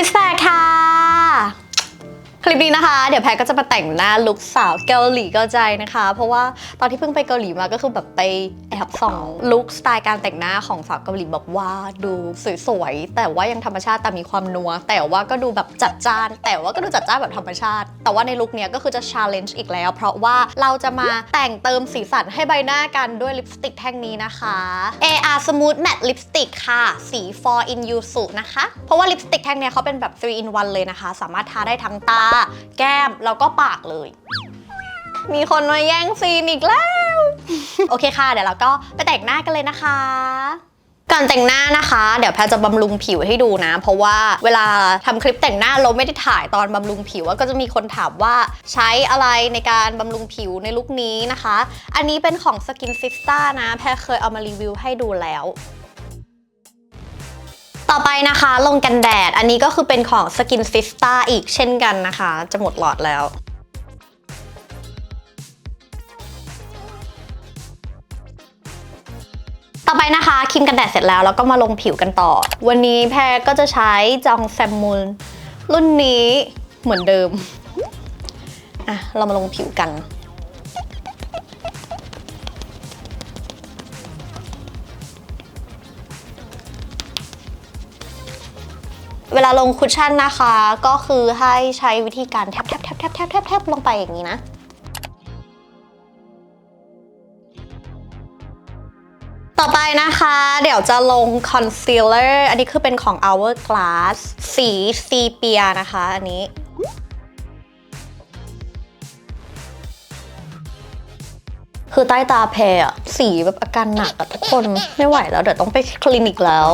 ซิสเตร์ค่ะ ลิปนี้นะคะ เดี๋ยวแพทก็จะมาแต่งหน้าลุคสาวเกาหลีเกาใจนะคะ เพราะว่าตอนที่เพิ่งไปเกาหลีมาก็คือแบบไปแอบส่องลุคสไตล์การแต่งหน้าของสาวเกาหลีแบบว่าดูสวยๆแต่ว่ายังธรรมชาติแต่มีความนัว แต่ว่าก็ดูแบบจัดจ้าน แต่ว่าก็ดูจัดจ้านแบบธรรมชาติ แต่ว่าในลุคเนี้ยก็คือจะ challenge อีกแล้ว เพราะว่าเราจะมาแต่งเติมสีสันให้ใบหน้ากันด้วยลิปสติกแท่งนี้นะคะ AR Smooth Matte Lipstick ค่ะ สี 4 in Yuzu นะคะ เพราะว่าลิปสติกแท่งเนี้ยเขาเป็นแบบ3 in 1เลยนะคะ สามารถทาได้ทั้งตาแก้มแล้วก็ปากเลย มีคนมาแย่งซีนอีกแล้ว โอเคค่ะ เดี๋ยวเราก็ไปแต่งหน้ากันเลยนะคะก่อนแต่งหน้านะคะ เดี๋ยวแพรจะบำรุงผิวให้ดูนะ เพราะว่าเวลาทำคลิปแต่งหน้าเราไม่ได้ถ่ายตอนบำรุงผิวก็จะมีคนถามว่าใช้อะไรในการบำรุงผิวในลุคนี้นะคะ อันนี้เป็นของ Skin Sista นะ แพรเคยเอามารีวิวให้ดูแล้ว ต่อไปนะคะลงกันแดด อันนี้ก็คือเป็นของ Skin Sista อีกเช่นกันนะคะ จะหมดหลอดแล้วต่อไปนะคะครีมกันแดดเสร็จแล้วแล้วก็มาลงผิวกันต่อ วันนี้แพรก็จะใช้จองแซมมูลรุ่นนี้เหมือนเดิม อะ เรามาลงผิวกัน เวลาลงคุชชั่นนะคะ ก็คือให้ใช้วิธีการแทบแทบแทบแทบแทบแทบแทบลงไปอย่างนี้นะต่อไปนะคะ เดี๋ยวจะลงคอนซีลเลอร์อันนี้คือเป็นของ Hourglass สีซีเปียนะคะ อันนี้คือใต้ตาแพรอะสีแบบอาการหนักอะทุกคนไม่ไหวแล้ว เดี๋ยวต้องไปคลินิกแล้ว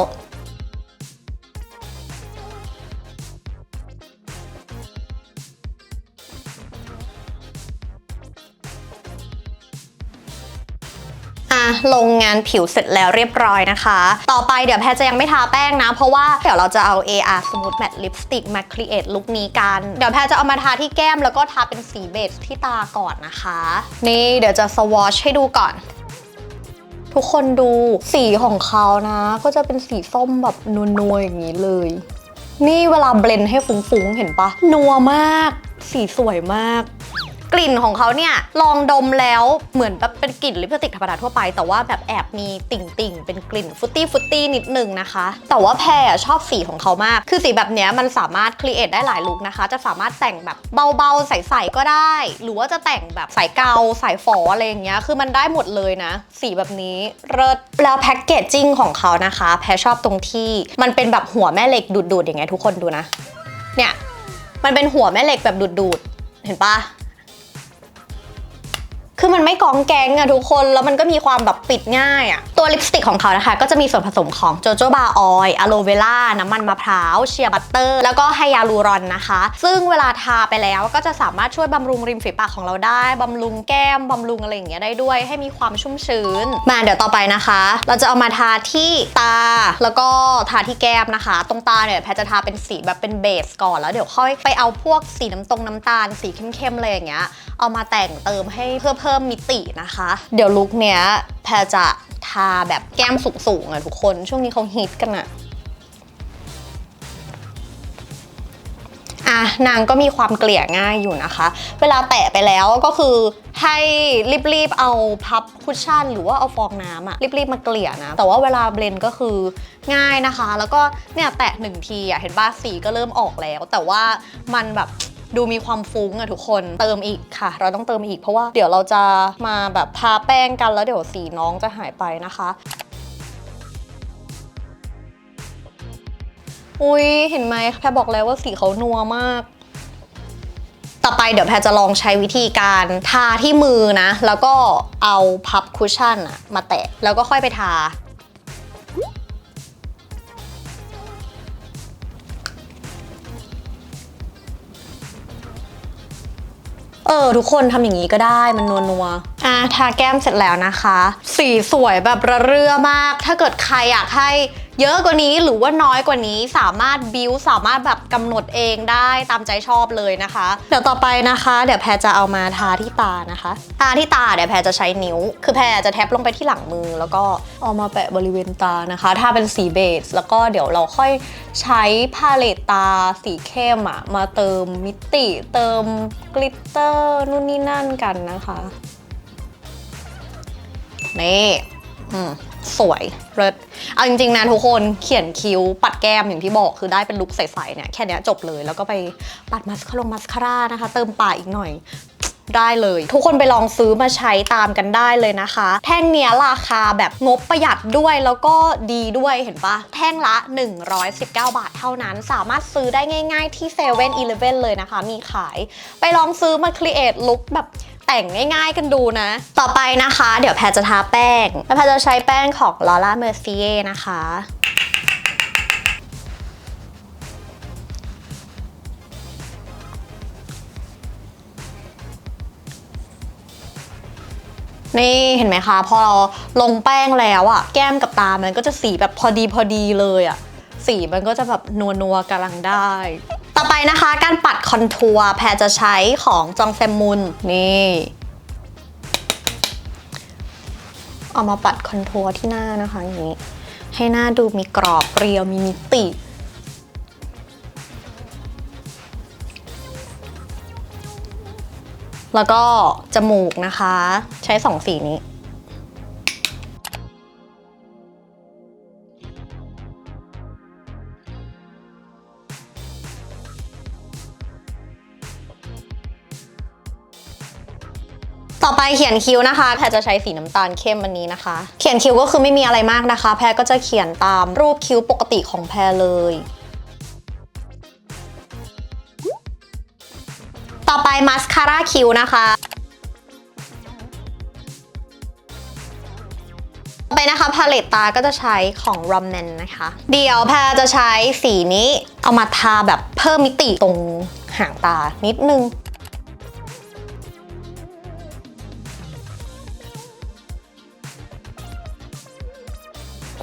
อะลงงานผิวเสร็จแล้วเรียบร้อยนะคะ ต่อไปเดี๋ยวแพรจะยังไม่ทาแป้งนะ เพราะว่าเดี๋ยวเราจะเอา AR Smooth Matte Lipstick มา create ลุคนี้กัน เดี๋ยวแพรจะเอามาทาที่แก้มแล้วก็ทาเป็นสีเบจที่ตาก่อนนะคะ นี่เดี๋ยวจะสวอชให้ดูก่อนทุกคนดูสีของเขานะ ก็จะเป็นสีส้มแบบนัวๆอย่างนี้เลย นี่เวลาเบลนด์ให้ฟุ้งๆ เห็นปะนัวมาก สีสวยมาก กลิ่นของเขาเนี่ยลองดมแล้วเหมือนแบบเป็นกลิ่นลิปสติกธรรมดาทั่วไป แต่ว่าแบบแอบมีติ่งๆ เป็นกลิ่นฟุตตี้ฟุตตี้นิดนึงนะคะ แต่ว่าแพรอะชอบสีของเขามาก คือสีแบบเนี้ยมันสามารถครีเอทได้หลายลุคนะคะ จะสามารถแต่งแบบเบาๆ ใสๆก็ได้ หรือว่าจะแต่งแบบสายเกาสายฝออะไรอย่างเงี้ยคือมันได้หมดเลยนะ สีแบบนี้เลิศแล้วแพ็กเกจจิ้งของเขานะคะ แพรชอบตรงที่มันเป็นแบบหัวแม่เหล็กดูดๆอย่างเงี้ยทุกคนดูนะ เนี่ยมันเป็นหัวแม่เหล็กแบบดูดๆเห็นปะ คือมันไม่กองแกงอะทุกคนแล้วมันก็มีความแบบปิดง่ายอะตัวลิปสติกของเขานะคะ ก็จะมีส่วนผสมของโจโจบาออยอะโลเวล่าน้ำมันมะพร้าวเชียร์บัตเตอร์ แล้วก็ไฮยาลูรอนนะคะ ซึ่งเวลาทาไปแล้วก็จะสามารถช่วยบำรุงริมฝีปากของเราได้บำรุงแก้มบำรุงอะไรอย่างเงี้ยได้ด้วย ให้มีความชุ่มชื้น มาเดี๋ยวต่อไปนะคะ เราจะเอามาทาที่ตา แล้วก็ทาที่แก้มนะคะ ตรงตาเนี่ยแพรจะทาเป็นสีแบบเป็นเบสก่อนแล้วเดี๋ยวค่อยไปเอาพวกสีน้ำตรงน้ำตาล สีเข้มๆอะไรอย่างเงี้ยเอามาแต่งเติมให้เพื่อเพิ่มมิตินะคะ เดี๋ยวลุคเนี้ยแพรจะทาแบบแก้มสูงๆอะทุกคน ช่วงนี้เขาฮิตกันอะอะนางก็มีความเกลี่ยง่ายอยู่นะคะ เวลาแตะไปแล้วก็คือให้รีบๆเอาพับคุชชั่น หรือว่าเอาฟองน้ำอะรีบๆมาเกลี่ยนะ แต่ว่าเวลาเบลนด์ก็คือง่ายนะคะ แล้วก็เนี่ยแตะหนึ่งทีอะเห็นบ้าสีก็เริ่มออกแล้ว แต่ว่ามันแบบ ดูมีความฟุ้งอะทุกคนเติมอีกค่ะ เราต้องเติมอีกเพราะว่าเดี๋ยวเราจะมาแบบทาแป้งกันแล้วเดี๋ยวสีน้องจะหายไปนะคะอุ้ยเห็นไหมแพรบอกแล้วว่าสีเขานัวมาก ต่อไปเดี๋ยวแพรจะลองใช้วิธีการทาที่มือนะ แล้วก็เอาพับคุชชั่นอะมาแตะ แล้วก็ค่อยไปทา เออ ทุกคนทำอย่างนี้ก็ได้มันนัวนัวอะทาแก้มเสร็จแล้วนะคะ สีสวยแบบระเรื่อมาก ถ้าเกิดใครอยากให้ เยอะกว่านี้หรือว่าน้อยกว่านี้สามารถบิวสามารถแบบกำหนดเองได้ตามใจชอบเลยนะคะ เดี๋ยวต่อไปนะคะ เดี๋ยวแพรจะเอามาทาที่ตานะคะ ทาที่ตาเดี๋ยวแพรจะใช้นิ้ว คือแพรจะแท็บลงไปที่หลังมือ แล้วก็เอามาแปะบริเวณตานะคะถ้าเป็นสีเบส แล้วก็เดี๋ยวเราค่อยใช้พาเลตตาสีเข้มอะมาเติมมิติ เติมกลิตเตอร์นู่นนี่นั่นกันนะคะนี่อืม สวยเลิศเอาจริงๆนะทุกคนเขียนคิ้วปัดแก้มอย่างที่บอกคือได้เป็นลุคใสๆเนี่ยแค่เนี้ยจบเลยแล้วก็ไปปัดมัสคารงมัสคาร่านะคะ เติมปากอีกหน่อยได้เลย ทุกคนไปลองซื้อมาใช้ตามกันได้เลยนะคะ แท่งเนี้ยราคาแบบงบประหยัดด้วยแล้วก็ดีด้วยเห็นปะแท่งละ 119 บาทเท่านั้น สามารถซื้อได้ง่าย ๆ ที่7 e เ e ่ e อเลยนะคะ มีขายไปลองซื้อมาครีเอทลุคแบบ แต่งง่ายๆกันดูนะ ต่อไปนะคะ เดี๋ยวแพรจะทาแป้ง แล้วแพรจะใช้แป้งของ Laura Mercier นะคะ นี่เห็นไหมคะ พอเราลงแป้งแล้วอะแก้มกับตามันก็จะสีแบบพอดีพอดีเลยอะสีมันก็จะแบบนัวนัวๆกำลังได้ ไปนะคะการปัดคอนทัวร์แพรจะใช้ของจองแซมมุนนี่เอามาปัดคอนทัวร์ที่หน้านะคะอย่างนี้ ให้หน้าดูมีกรอบเรียวมีมิติแล้วก็จมูกนะคะ ใช้สองสีนี้ เขียนคิ้วนะคะ แพรจะใช้สีน้ำตาลเข้มอันนี้นะคะ เขียนคิ้วก็คือไม่มีอะไรมากนะคะ แพรก็จะเขียนตามรูปคิ้วปกติของแพรเลยต่อไปมาสคาร่าคิ้วนะคะ ต่อไปนะคะพาเลตตาก็จะใช้ของ r o m n a n นะคะ เดี๋ยวแพรจะใช้สีนี้เอามาทาแบบเพิ่มมิติตรงหางตานิดนึง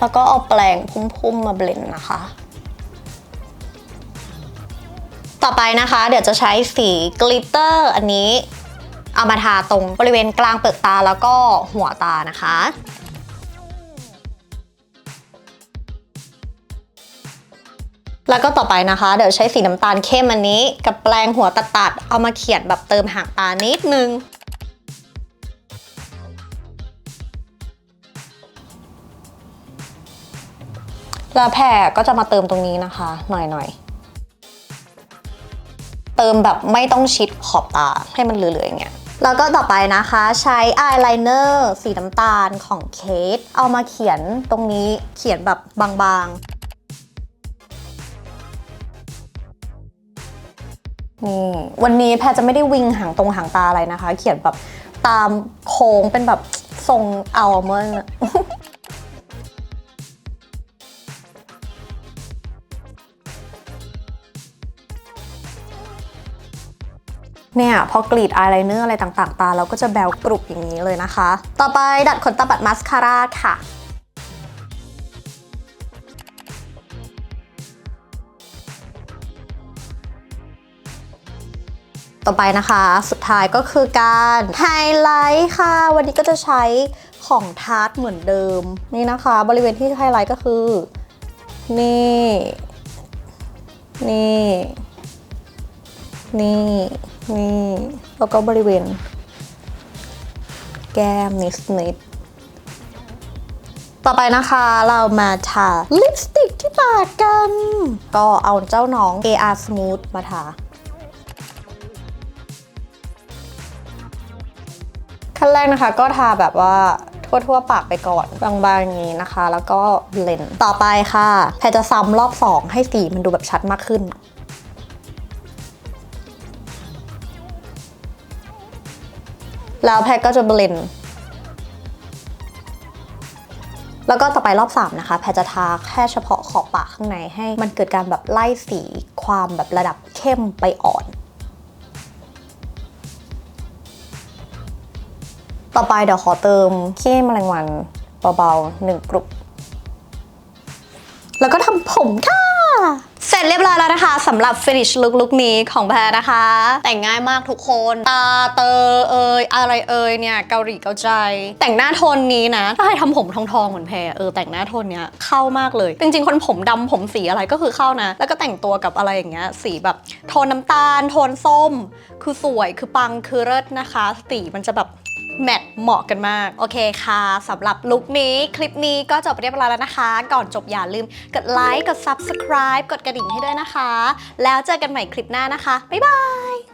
แล้วก็เอาแปรงพุ่มๆมาเบลนด์นะคะ ต่อไปนะคะ เดี๋ยวจะใช้สีกลิตเตอร์อันนี้ เอามาทาตรงบริเวณกลางเปลือกตาแล้วก็หัวตานะคะแล้วก็ต่อไปนะคะ เดี๋ยวใช้สีน้ำตาลเข้มอันนี้ กับแปรงหัวตัดๆเอามาเขียนแบบเติมหางตานิดนึง แล้วแพรก็จะมาเติมตรงนี้นะคะ หน่อยๆ เติมแบบไม่ต้องชิดขอบตาให้มันเหลือๆอย่างเงี้ยแล้วก็ต่อไปนะคะใช้อายไลเนอร์สีน้ำตาลของเคทเอามาเขียนตรงนี้เขียนแบบบางๆ นี่วันนี้แพรจะไม่ได้วิงหางตรงหางตาอะไรนะคะ เขียนแบบตามโค้งเป็นแบบทรงอัลมอนด์ เนี่ยพอกรีดอายไลเนอร์อะไรต่างๆ ตาเราก็จะแบวกรุบอย่างนี้เลยนะคะ ต่อไปดัดขนตาปัดมาสคาร่าค่ะต่อไปนะคะ สุดท้ายก็คือการไฮไลท์ค่ะ วันนี้ก็จะใช้ของทาร์ตเหมือนเดิม นี่นะคะ บริเวณที่ไฮไลท์ก็คือ นี่ นี่ นี่ นี่แล้วก็บริเวณ แก้มนิดนิดต่อไปนะคะเรามาทาลิปสติกที่ปากกัน ก็เอาเจ้าน้อง AR Smooth มาทาขั้นแรกนะคะก็ทาแบบว่าทั่วๆปากไปก่อนบางๆอย่างนี้นะคะ แล้วก็เบลนด์ต่อไปค่ะแพรจะซ้ำรอบ 2 ให้สีมันดูแบบชัดมากขึ้น แล้วแพรก็จะเบลนด์แล้วก็ต่อไปรอบ 3 นะคะ แพรจะทาแค่เฉพาะขอบปากข้างในให้ มันเกิดการแบบไล่สีความแบบระดับเข้มไปอ่อน ต่อไปเดี๋ยวขอเติมขี้แมลงวันเบาๆหนึ่งกลุ่มแล้วก็ทำผมค่ะ จเรียบร้อยแล้วนะคะสำหรับ finish look ลุคนี้ของแพรนะคะ แต่งง่ายมากทุกคน ตาเตอเอยอะไรเอยเนี่ยเกาหลีเกาใจ แต่งหน้าโทนนี้นะ ถ้าใครทำผมทองๆเหมือนแพรเออแต่งหน้าโทนเนี้ยเข้ามากเลย จริงๆ คนผมดำผมสีอะไรก็คือเข้านะ แล้วก็แต่งตัวกับอะไรอย่างเงี้ยสีแบบโทนน้ำตาล โทนส้ม คือสวยคือปังคือเลิศนะคะ สีมันจะแบบแมทเหมาะกันมาก โอเคค่ะสำหรับลุคนี้คลิปนี้ก็จบเรียบร้อยแล้วนะคะ ก่อนจบอย่าลืมกดไลค์กด Subscribe กดกระดิ่งให้ด้วยนะคะ แล้วเจอกันใหม่คลิปหน้านะคะ บ๊ายบาย